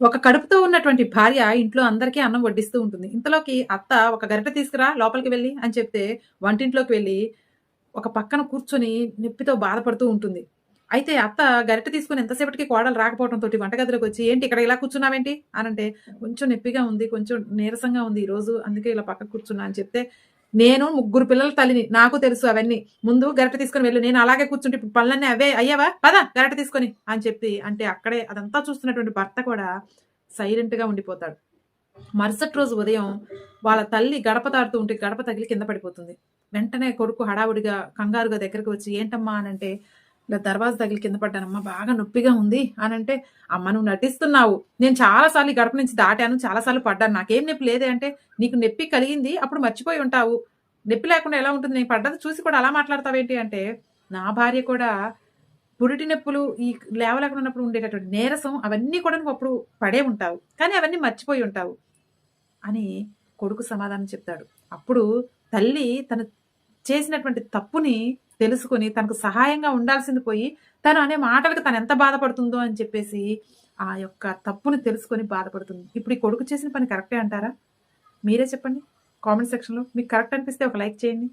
ఒక కడుపుతో ఉన్నటువంటి భార్య ఇంట్లో అందరికీ అన్నం వడ్డిస్తూ ఉంటుంది. ఇంతలోకి అత్త ఒక గరిట తీసుకురా లోపలికి వెళ్ళి అని చెప్తే వంటింట్లోకి వెళ్ళి ఒక పక్కన కూర్చొని నొప్పితో బాధపడుతూ ఉంటుంది. అయితే అత్త గరిట తీసుకుని ఎంతసేపటికి కోడలు రాకపోవడంతో వంటగదిలోకి వచ్చి ఏంటి ఇక్కడ ఇలా కూర్చున్నావేంటి? అని అంటే కొంచెం నొప్పిగా ఉంది కొంచెం నీరసంగా ఉంది ఈరోజు రోజు అందుకే ఇలా పక్క కూర్చున్నా అని చెప్తే నేను ముగ్గురు పిల్లల తల్లిని నాకు తెలుసు అవన్నీ. ముందు గరట తీసుకొని వెళ్ళు నేను అలాగే కూర్చుంటే ఇప్పుడు పనులన్నీ అవే అయ్యావా? పదా గరట తీసుకొని అని చెప్పి అంటే అక్కడే అదంతా చూస్తున్నటువంటి భర్త కూడా సైలెంట్గా ఉండిపోతాడు. మరుసటి రోజు ఉదయం వాళ్ళ తల్లి గడప తాడుతూ ఉంటే గడప తగిలి కింద పడిపోతుంది. వెంటనే కొడుకు హడావుడిగా కంగారుగా దగ్గరికి వచ్చి ఏంటమ్మా? అని అంటే ఇలా దర్వాజ తగిలి కింద పడ్డానమ్మా బాగా నొప్పిగా ఉంది అని అంటే అమ్మ నువ్వు నటిస్తున్నావు. నేను చాలాసార్లు ఈ గడప నుంచి దాటాను చాలాసార్లు పడ్డాను. నాకేం నొప్పి లేదే అంటే నీకు నొప్పి కలిగింది అప్పుడు మర్చిపోయి ఉంటావు. నొప్పి లేకుండా ఎలా ఉంటుంది? నేను పడ్డది చూసి కూడా అలా మాట్లాడతావేంటి అంటే నా భార్య కూడా పురిటి నొప్పులు ఈ లేవలేకుండా ఉన్నప్పుడు ఉండేటటువంటి నీరసం అవన్నీ కూడా నువ్వు అప్పుడు పడే ఉంటావు. కానీ అవన్నీ మర్చిపోయి ఉంటావు అని కొడుకు సమాధానం చెప్తాడు. అప్పుడు తల్లి తన చేసినటువంటి తప్పుని తెలుసుకొని తనకు సహాయంగా ఉండాల్సింది పోయి తను అనే మాటలకు తను ఎంత బాధపడుతుందో అని చెప్పేసి ఆ యొక్క తప్పుని తెలుసుకొని బాధపడుతుంది. ఇప్పుడు ఈ కొడుకు చేసిన పని కరెక్టే అంటారా? మీరే చెప్పండి. కామెంట్ సెక్షన్లో మీకు కరెక్ట్ అనిపిస్తే ఒక లైక్ చేయండి.